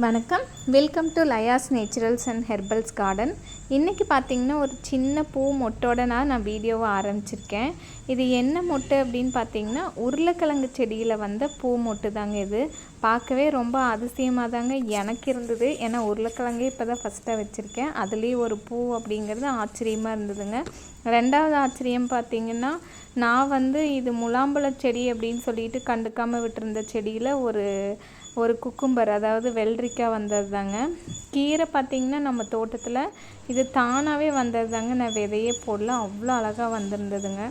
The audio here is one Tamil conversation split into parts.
வணக்கம். Welcome to Laya's naturals and herbals garden இன்றைக்கி பார்த்தீங்கன்னா ஒரு சின்ன பூ மொட்டோட நான் நான் வீடியோவை ஆரம்பிச்சிருக்கேன். இது என்ன மொட்டை அப்படின்னு பார்த்தீங்கன்னா உருளைக்கிழங்கு செடியில் வந்த பூ மொட்டு தாங்க இது. பார்க்கவே ரொம்ப அதிசயமாக தாங்க எனக்கு இருந்தது. ஏன்னா உருளைக்கிழங்கே இப்போ தான் ஃபஸ்ட்டாக வச்சுருக்கேன். அதுலேயும் ஒரு பூ அப்படிங்கிறது ஆச்சரியமாக இருந்ததுங்க. ரெண்டாவது ஆச்சரியம் பார்த்தீங்கன்னா நான் வந்து இது முலாம்பழ செடி அப்படின்னு சொல்லிட்டு கண்டுக்காமல் விட்டுருந்த செடியில் ஒரு ஒரு குக்கும்பர் அதாவது வெள்ளரிக்காய் வந்தது தாங்க கீரை பார்த்திங்கன்னா நம்ம தோட்டத்தில் இது இது தானாகவே வந்தது தாங்க நான் விதையே போடல. அவ்வளோ அழகாக வந்திருந்ததுங்க.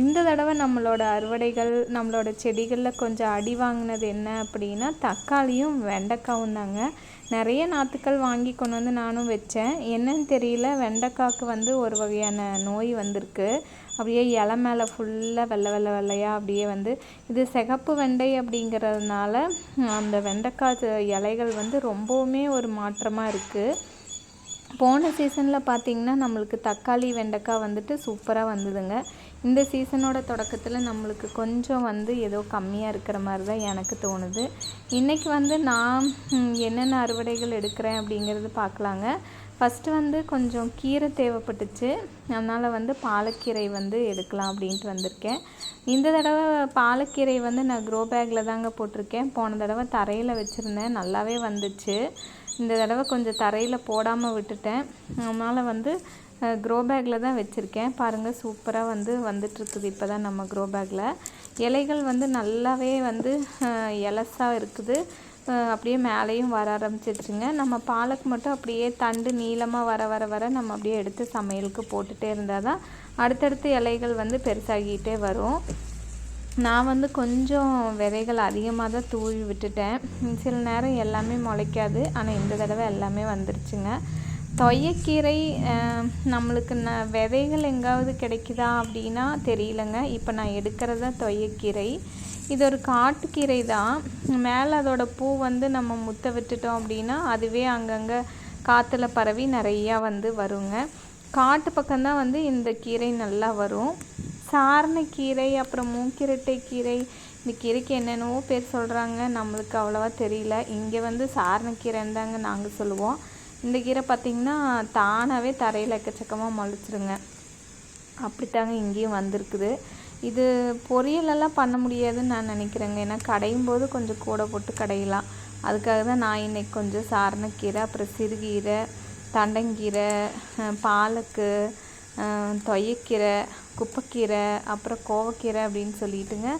இந்த தடவை நம்மளோட அறுவடைகள் நம்மளோட செடிகளில் கொஞ்சம் அடி வாங்கினது என்ன அப்படின்னா தக்காளியும் வெண்டைக்காவும் தாங்க. நிறைய நாற்றுக்கள் வாங்கி கொண்டு வந்து நானும் வச்சேன். என்னன்னு தெரியல. வெண்டைக்காய்க்கு வந்து ஒரு வகையான நோய் வந்திருக்கு. அப்படியே இலை மேலே ஃபுல்லாக வெள்ளை வெள்ளை வெள்ளையாக அப்படியே வந்து இது சிகப்பு வெண்டை அப்படிங்கிறதுனால அந்த வெண்டைக்காய் இலைகள் வந்து ரொம்பவுமே ஒரு மாற்றமாக இருக்குது போன சீசனில் பார்த்திங்கன்னா நம்மளுக்கு தக்காளி வெண்டைக்காய் வந்துட்டு சூப்பராக வந்ததுங்க. இந்த சீசனோட தொடக்கத்தில் நம்மளுக்கு கொஞ்சம் வந்து ஏதோ கம்மியாக இருக்கிற மாதிரி தான் எனக்கு தோணுது. இன்றைக்கி வந்து நான் என்னென்ன அறுவடைகள் எடுக்கிறேன் அப்படிங்கிறது பார்க்கலாங்க ஃபஸ்ட்டு வந்து கொஞ்சம் கீரை தேவைப்பட்டுச்சு. அதனால் வந்து பாலக்கீரை வந்து எடுக்கலாம் அப்படின்ட்டு வந்திருக்கேன். இந்த தடவை பாலக்கீரை வந்து நான் க்ரோ பேக்கில் தாங்க போட்டிருக்கேன். போன தடவை தரையில் வச்சுருந்தேன். நல்லாவே வந்துச்சு. இந்த தடவை கொஞ்சம் தரையில் போடாமல் விட்டுட்டேன். அதனால் வந்து க்ரோ பேக்கில் தான் வச்சுருக்கேன். பாருங்கள் சூப்பராக வந்து வந்துட்டுருக்குது இப்போ தான் நம்ம க்ரோ பேக்கில் இலைகள் வந்து நல்லாவே வந்து எலஸாக இருக்குது. அப்படியே மேலேயும் வர ஆரம்பிச்சிருச்சுங்க நம்ம பாலக் மட்டும் அப்படியே தண்டு நீளமாக வர வர வர நம்ம அப்படியே எடுத்து சமையலுக்கு போட்டுகிட்டே இருந்தால் தான் அடுத்தடுத்து இலைகள் வந்து பெருசாகிட்டே வரும். நான் வந்து கொஞ்சம் விதைகள் அதிகமாக தான் தூவி விட்டுட்டேன். சில நேரம் எல்லாமே முளைக்காது. ஆனால் இந்த தடவை எல்லாமே வந்துருச்சுங்க. தொய்யக்கீரை நம்மளுக்கு ந விதைகள் எங்காவது கிடைக்குதா அப்படின்னா தெரியலங்க. இப்போ நான் எடுக்கிறது தான் தொய்யக்கீரை இது ஒரு காட்டுக்கீரை தான். மேலே அதோட பூ வந்து நம்ம முத்த விட்டுட்டோம் அப்படின்னா அதுவே அங்கங்கே காற்றுல பரவி நிறையா வந்து வருங்க. காட்டு பக்கம்தான் வந்து இந்த கீரை நல்லா வரும். சாரணக்கீரை அப்புறம் மூக்கிரட்டை கீரை இந்த கீரைக்கு என்னென்னவோ பேர் சொல்கிறாங்க நம்மளுக்கு அவ்வளோவா தெரியல. இங்கே வந்து சாரணக்கீரைன்னு தாங்க நாங்கள் சொல்லுவோம். இந்த கீரை பார்த்திங்கன்னா தானாகவே தரையில் எக்கச்சக்கமாக முளைச்சிருங்க. அப்படித்தாங்க இங்கேயும் வந்திருக்குது. இது பொரியலெல்லாம் பண்ண முடியாதுன்னு நான் நினைக்கிறேங்க. ஏன்னா கடையும் போது கொஞ்சம் கூட போட்டு கடையலாம். அதுக்காக தான் நான் இன்றைக்கி கொஞ்சம் சாரணக்கீரை அப்புறம் சிறுகீரை தண்டங்கீரை பாலக்கு தொய்யக்கீரை குப்பைக்கீரை அப்புறம் கோவக்கீரை அப்படின்னு சொல்லிட்டுங்க.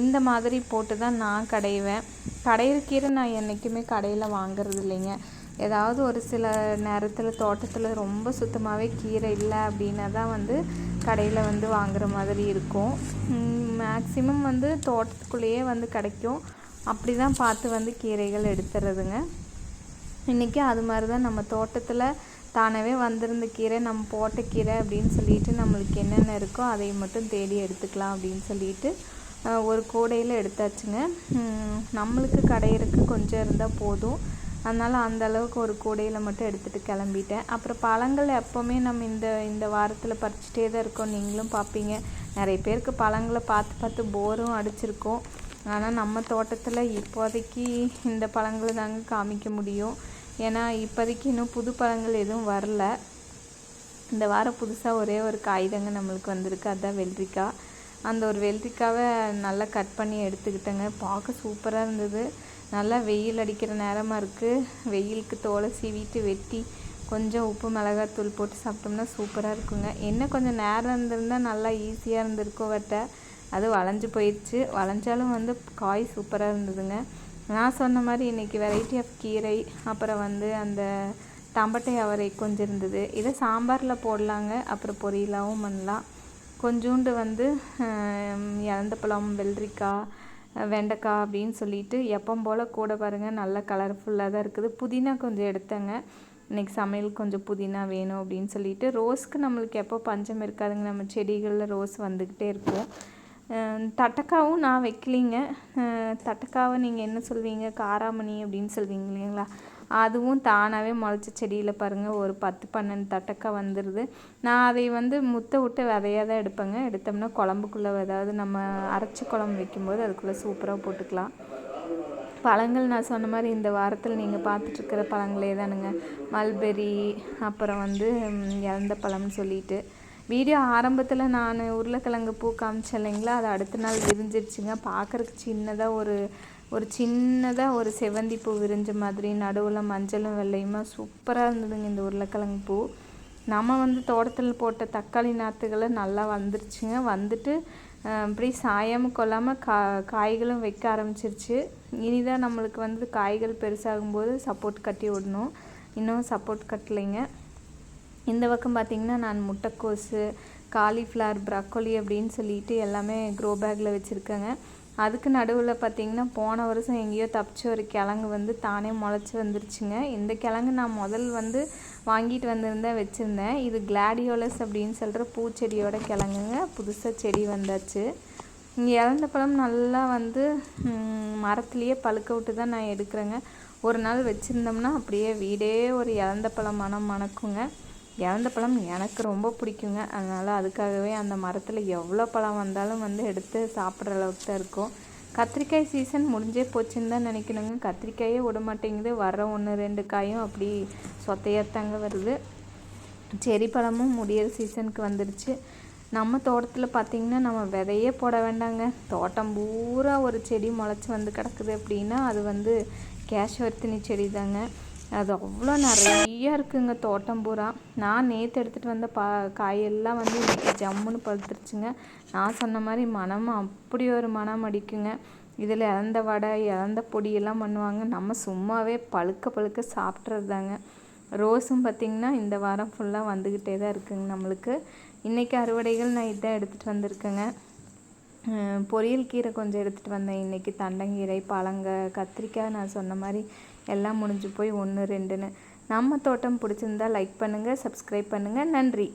இந்த மாதிரி போட்டு தான் நான் கடைவேன். கடையிற கீரை நான் என்றைக்குமே கடையில் வாங்குறது இல்லைங்க. ஏதாவது ஒரு சில நேரத்தில் தோட்டத்தில் ரொம்ப சுத்தமாகவே கீரை இல்லை அப்படின்னா தான் வந்து கடையில் வந்து வாங்குற மாதிரி இருக்கும். மேக்ஸிமம் வந்து தோட்டத்துக்குள்ளேயே வந்து கிடைக்கும். அப்படி தான் பார்த்து வந்து கீரைகள் எடுத்துறதுங்க. இன்றைக்கி அது மாதிரி தான் நம்ம தோட்டத்தில் தானாகவே வந்திருந்த கீரை நம்ம போட்ட கீரை அப்படின்னு சொல்லிட்டு நம்மளுக்கு என்னென்ன இருக்கோ அதை மட்டும் தேடி எடுத்துக்கலாம் அப்படின்னு சொல்லிட்டு ஒரு கூடையில் எடுத்தாச்சுங்க. நம்மளுக்கு கடையிறக்கு கொஞ்சம் இருந்தால் போதும். அதனால் அந்த அளவுக்கு ஒரு கூடையில் மட்டும் எடுத்துகிட்டு கிளம்பிட்டேன். அப்புறம் பழங்கள் எப்போவுமே நம்ம இந்த இந்த வாரத்தில் பறிச்சிட்டே தான் இருக்கோம். நீங்களும் பார்ப்பீங்க. நிறைய பேருக்கு பழங்களை பார்த்து பார்த்து போரும் அடிச்சிருக்கோம். ஆனால் நம்ம தோட்டத்தில் இப்போதைக்கு இந்த பழங்களை தாங்க காமிக்க முடியும். ஏன்னா இப்போதைக்கு இன்னும் புது பழங்கள் எதுவும் வரல. இந்த வாரம் புதுசாக ஒரே ஒரு காகிதங்க நம்மளுக்கு வந்திருக்கு. அதுதான் வெள்ளரிக்காய் அந்த ஒரு வெள்ளரிக்காவை நல்லா கட் பண்ணி எடுத்துக்கிட்டேங்க. பார்க்க சூப்பராக இருந்தது. நல்லா வெயில் அடிக்கிற நேரமாக இருக்குது வெயிலுக்கு தோலை சீவிட்டு வெட்டி கொஞ்சம் உப்பு மிளகாத்தூள் போட்டு சாப்பிட்டோம்னா சூப்பராக இருக்குங்க. என்ன கொஞ்சம் நேரம் இருந்திருந்தால் நல்லா ஈஸியாக இருந்திருக்கும் வட்ட அது வளைஞ்சு போயிடுச்சு. வளைஞ்சாலும் வந்து காய் சூப்பராக இருந்ததுங்க. நான் சொன்ன மாதிரி இன்றைக்கி வெரைட்டி ஆஃப் கீரை அப்புறம் வந்து அந்த தம்பட்டை அவரை கொஞ்சம் இருந்தது இதை சாம்பாரில் போடலாங்க. அப்புறம் பொரியலாகவும் பண்ணலாம். கொஞ்சோண்டு வந்து இழந்த பழம் வெள்ளரிக்காய் வெண்டைக்காய் அப்படின்னு சொல்லிட்டு எப்பம் போல் கூட பாருங்கள் நல்லா கலர்ஃபுல்லாக தான் இருக்குது. புதினா கொஞ்சம் எடுத்தேங்க. இன்றைக்கி சமையல் கொஞ்சம் புதினா வேணும் அப்படின்னு சொல்லிட்டு. ரோஸ்க்கு நம்மளுக்கு எப்போ பஞ்சம் இருக்காதுங்க. நம்ம செடிகளில் ரோஸ் வந்துக்கிட்டே இருக்கும். தட்டக்காவும் நான் வைக்கலிங்க. தட்டக்காவை நீங்கள் என்ன சொல்வீங்க? காராமணி அப்படின்னு சொல்வீங்க இல்லைங்களா? அதுவும் தானாகவே முளைச்ச செடியில் பாருங்கள் ஒரு பத்து பன்னெண்டு தட்டக்காய் வந்துடுது நான் அதை வந்து முத்த விட்டு விதையாக தான் எடுப்பேங்க. எடுத்தோம்னா குழம்புக்குள்ளே ஏதாவது நம்ம அரைச்சி குழம்பு வைக்கும்போது அதுக்குள்ளே சூப்பராக போட்டுக்கலாம். பழங்கள் நான் சொன்ன மாதிரி இந்த வாரத்தில் நீங்கள் பார்த்துட்ருக்கிற பழங்களே தானுங்க. மல்பெரி அப்புறம் வந்து இழந்த பழம்னு சொல்லிட்டு வீடியோ ஆரம்பத்தில் நான் உருளைக்கிழங்கு பூ காமிச்சேன் இல்லைங்களா? அது அடுத்த நாள் விரிஞ்சிருச்சுங்க. பார்க்குறக்கு சின்னதாக ஒரு ஒரு சின்னதாக ஒரு செவந்தி பூ விரிஞ்ச மாதிரி நடுவில் மஞ்சளும் வெள்ளையுமா சூப்பராக இருந்ததுங்க இந்த உருளைக்கிழங்கு பூ. நம்ம வந்து தோட்டத்தில் போட்ட தக்காளி நாற்றுகளை நல்லா வந்துருச்சுங்க. வந்துட்டு இப்படி சாயாமல் கொள்ளாமல் கா காய்களும் வைக்க ஆரம்பிச்சிருச்சு. இனிதான் நம்மளுக்கு வந்து காய்கள் பெருசாகும்போது சப்போர்ட் கட்டி விடணும். இன்னும் சப்போர்ட் கட்டலைங்க. இந்த பக்கம் பார்த்திங்கன்னா நான் முட்டைக்கோஸு காலிஃப்ளவர் ப்ரக்கோலி அப்படின்னு சொல்லிட்டு எல்லாமே க்ரோ பேக்கில் வச்சுருக்கேங்க. அதுக்கு நடுவில் பார்த்திங்கன்னா போன வருஷம் எங்கேயோ தப்பிச்ச ஒரு கிழங்கு வந்து தானே முளைச்சி வந்துருச்சுங்க. இந்த கிழங்கு நான் முதல் வந்து வாங்கிட்டு வந்திருந்தேன் வச்சுருந்தேன். இது கிளாடியோலஸ் அப்படின்னு சொல்கிற பூச்செடியோட கிழங்குங்க. புதுசாக செடி வந்தாச்சு. இங்கே இறந்த பழம் நல்லா வந்து மரத்துலேயே பழுக்க விட்டு தான் நான் எடுக்கிறேங்க. ஒரு நாள் வச்சுருந்தோம்னா அப்படியே வீடே ஒரு இறந்த பழம் மனம் மணக்குங்க. இறந்த பழம் எனக்கு ரொம்ப பிடிக்குங்க. அதனால் அதுக்காகவே அந்த மரத்தில் எவ்வளோ பழம் வந்தாலும் வந்து எடுத்து சாப்பிட்ற அளவுக்கு தான் இருக்கும். கத்திரிக்காய் சீசன் முடிஞ்சே போச்சுன்னு தான் நினைக்கணுங்க. கத்திரிக்காயே விட மாட்டேங்குது. வர ஒன்று ரெண்டு காயும் அப்படி சொத்தையாத்தாங்க வருது. செரி பழமும் முடியிற சீசனுக்கு வந்துடுச்சு நம்ம தோட்டத்தில் பார்த்திங்கன்னா நம்ம விதையே போட வேண்டாங்க. தோட்டம் பூரா ஒரு செடி முளைச்சி வந்து கிடக்குது அப்படின்னா அது வந்து கேஷ்வர்த்தினி செடி தாங்க அது அவ்வளோ நிறையா இருக்குங்க தோட்டம் பூரா. நான் நேற்று எடுத்துகிட்டு வந்த பா காயெல்லாம் வந்து இன்றைக்கி ஜம்முன்னு பழுத்துருச்சுங்க. நான் சொன்ன மாதிரி மனம் அப்படி ஒரு மனம் அடிக்குங்க. இதில் இறந்த வடை இறந்த பொடியெல்லாம் பண்ணுவாங்க. நம்ம சும்மாவே பழுக்க பழுக்க சாப்பிட்றது தாங்க ரோஸும் பார்த்திங்கன்னா இந்த வாரம் ஃபுல்லாக வந்துக்கிட்டே தான் இருக்குங்க நம்மளுக்கு. இன்றைக்கி அறுவடைகள் நான் இதான் எடுத்துகிட்டு வந்திருக்கேங்க. பொரியல் கீரை கொஞ்சம் எடுத்துகிட்டு வந்தேன். இன்றைக்கி தண்டங்கீரை பழங்க கத்திரிக்காய் நான் சொன்ன மாதிரி எல்லாம் முடிஞ்சு போய் ஒன்று ரெண்டுன்னு. நம்ம தோட்டம் பிடிச்சிருந்தா லைக் பண்ணுங்கள் சப்ஸ்கிரைப் பண்ணுங்கள் நன்றி.